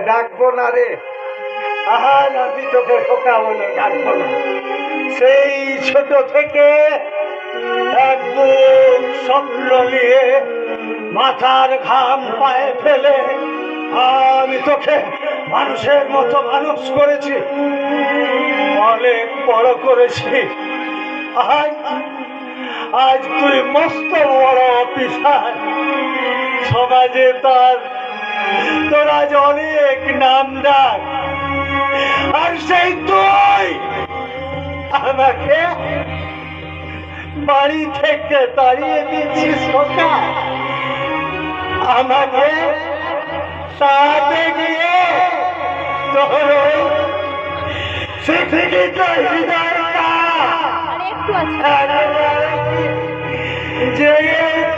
ডাকবো না রে। তোকে বলে ডাকবো না। সেই ছোট থেকে স্বপ্ন নিয়ে মাথার ঘাম পায়ে ফেলে আমি তোকে মানুষের মতো মানুষ করেছি। অনেক বড় করেছি। আজ তুই মস্ত বড় অফিসার। সমাজে তার অনেক নাম ডাক আর সেই তুই আমাকে বাড়ি থেকে তাড়িয়ে দিচ্ছিস খোকা। আমাকে সাথে গিয়ে তোর আরে আছে। জেগে ওকে